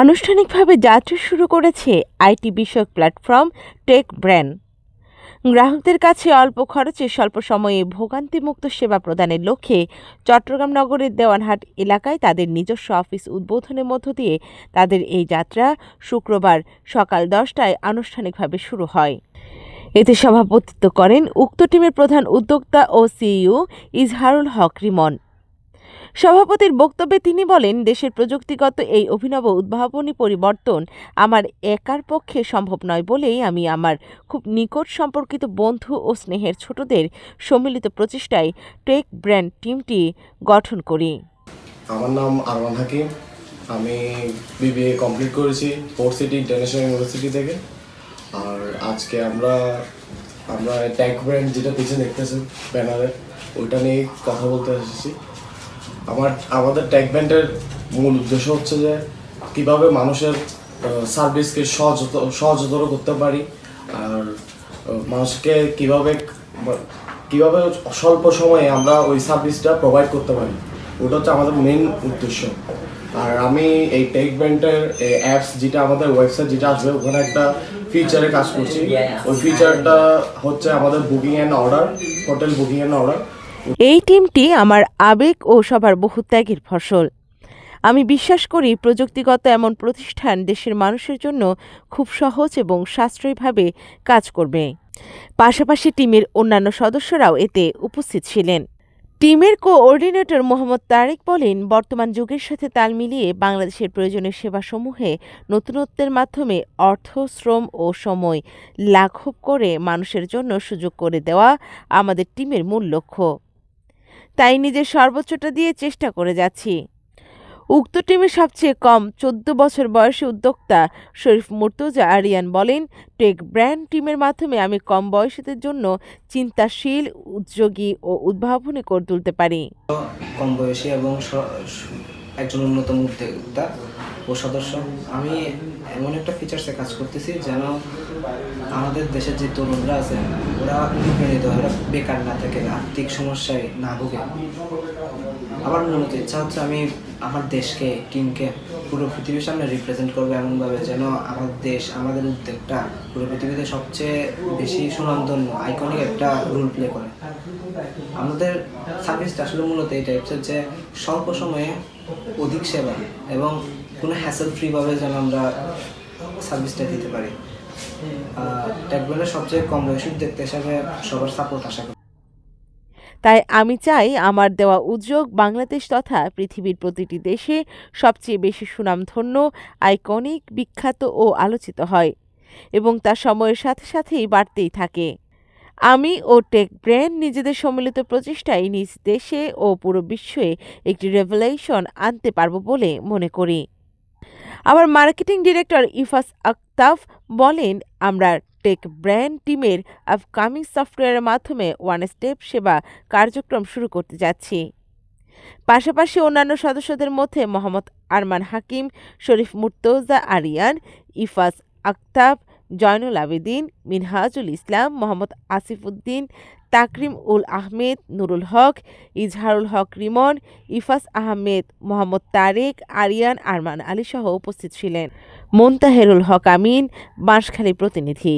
আনুষ্ঠানিকভাবে যাত্রা শুরু করেছে আইটি বিষয়ক প্ল্যাটফর্ম টেক ব্র্যান্ড। গ্রাহকদের কাছে অল্প খরচে স্বল্প সময়ে ভোগান্তিমুক্ত সেবা প্রদানের লক্ষ্যে চট্টগ্রাম নগরের দেওয়ানহাট এলাকায় তাদের নিজস্ব অফিস উদ্বোধনের মধ্য দিয়ে তাদের এই যাত্রা শুক্রবার সকাল দশটায় আনুষ্ঠানিকভাবে শুরু হয়। এতে সভাপতিত্ব করেন উক্ত টিমের প্রধান উদ্যোক্তা ও সিইও ইজহারুল হক রিমন। সভাপতির বক্তব্যে তিনি বলেন, দেশের প্রযুক্তিগত এই অভিনব উদ্ভাবনী পরিবর্তন আমার একার পক্ষে সম্ভব নয় বলেই আমি আমার খুব নিকট সম্পর্কিত বন্ধু ও স্নেহের ছোটদের সম্মিলিত প্রচেষ্টায় টেক ব্র্যান্ড টিমটি গঠন করি। আমার নাম আরমান হাকিম। আমি বিবিএ কমপ্লিট করেছি ফোর্থ সিটি ইন্টারন্যাশনাল ইউনিভার্সিটি থেকে। আর আজকে আমরা আমরা ট্যাগ ব্র্যান্ড যেটা পিছনে দেখতেছেন ব্যানারে, ওইটা নিয়ে কথা বলতে এসেছি। আমার আমাদের ট্যাগ ব্যান্ডের মূল উদ্দেশ্য হচ্ছে যে কীভাবে মানুষের সার্ভিসকে সহজতর সহজতর করতে পারি। আর মানুষকে কীভাবে কীভাবে স্বল্প সময়ে আমরা ওই সার্ভিসটা প্রোভাইড করতে পারি ওটা হচ্ছে আমাদের মেন উদ্দেশ্য। আর আমি এই টেক ব্র্যান্ডের অ্যাপস যেটা আমাদের ওয়েবসাইট যেটা আসবে ওখানে একটা ফিচারে কাজ করছি। ওই ফিচারটা হচ্ছে আমাদের booking and order hotel booking and order এই টিমটি আমার আবেগ ও সবার বহু ত্যাগের ফসল। আমি বিশ্বাস করি প্রযুক্তিগত এমন প্রতিষ্ঠান দেশের মানুষের জন্য খুব সহজ এবং সাশ্রয়ীভাবে কাজ করবে। পাশাপাশি টিমের অন্যান্য সদস্যরাও এতে উপস্থিত ছিলেন। টিমের কোঅর্ডিনেটর মোহাম্মদ তারেক বলেন, বর্তমান যুগের সাথে তাল মিলিয়ে বাংলাদেশের প্রয়োজনীয় সেবাসমূহে নতুনত্বের মাধ্যমে অর্থ, শ্রম ও সময় লাঘব করে মানুষের জন্য সুযোগ করে দেওয়া আমাদের টিমের মূল লক্ষ্য। তাই নিজের সর্বোচ্চটা দিয়ে চেষ্টা করে যাচ্ছি। উক্ত টিমের সবচেয়ে কম চোদ্দ বছর বয়সী উদ্যোক্তা শরীফ মুর্তজা আরিয়ান বলেন, টেক ব্র্যান্ড টিমের মাধ্যমে আমি কম বয়সীদের জন্য চিন্তাশীল, উদ্যোগী ও উদ্ভাবনী করে তুলতে পারি। কম বয়সী এবং একজন অন্যতম উদ্যোক্তা ও সদস্য। আমি এমন একটা ফিচার্সে কাজ করতেছি যেন আমাদের দেশের যে তরুণরা আছে, ওরা অনুপ্রাণিত, ওরা বেকার না থাকে, আর্থিক সমস্যায় না ভোগে। আমার মূলত ইচ্ছা হচ্ছে আমি আমার দেশকে টিমকে পুরো পৃথিবীর সামনে রিপ্রেজেন্ট করব এমনভাবে যেন আমার দেশ, আমাদের উদ্যোগটা পুরো পৃথিবীতে সবচেয়ে বেশি সুনামধন্য আইকনিক একটা রোল প্লে করে। আমাদের সার্ভিসটা আসলে মূলত এই টাইপসের যে স্বল্প সময়ে অধিক সেবা এবং কোনো হ্যাসেল ফ্রিভাবে যেন আমরা সার্ভিসটা দিতে পারি। ট্যাগবেলের সবচেয়ে কম বয়সী উদ্যোক্তা হিসাবে সবার সাপোর্ট আশা করি। তাই আমি চাই আমার দেওয়া উদ্যোগ বাংলাদেশ তথা পৃথিবীর প্রতিটি দেশে সবচেয়ে বেশি সুনামধন্য আইকনিক বিখ্যাত ও আলোচিত হয় এবং তা সময়ের সাথে সাথেই বাড়তেই থাকে। আমি ও টেক ব্র্যান্ড নিজেদের সম্মিলিত প্রচেষ্টায় নিজ দেশে ও পুরো বিশ্বে একটি রেভেলেশন আনতে পারব বলে মনে করি। আমার মার্কেটিং ডিরেক্টর ইফাস আক্তাফ বলেন, আমরা টেক ব্র্যান্ড টিমের আপকামিং সফটওয়্যারের মাধ্যমে ওয়ান স্টেপ সেবা কার্যক্রম শুরু করতে যাচ্ছি। পাশাপাশি অন্যান্য সদস্যদের মধ্যে মোহাম্মদ আরমান হাকিম, শরীফ মুর্তজা আরিয়ান, ইফাস আক্তাব জয়নুল আবেদিন, মিনহাজুল ইসলাম, মোহাম্মদ আসিফউদ্দিন, তাকরিম উল আহমেদ, নুরুল হক, ইজহারুল হক রিমন, ইফাস আহমেদ, মোহাম্মদ তারেক, আরিয়ান, আরমান আলী সহ উপস্থিত ছিলেন। মোন্তাহেরুল হক আমিন, বাঁশখালী প্রতিনিধি।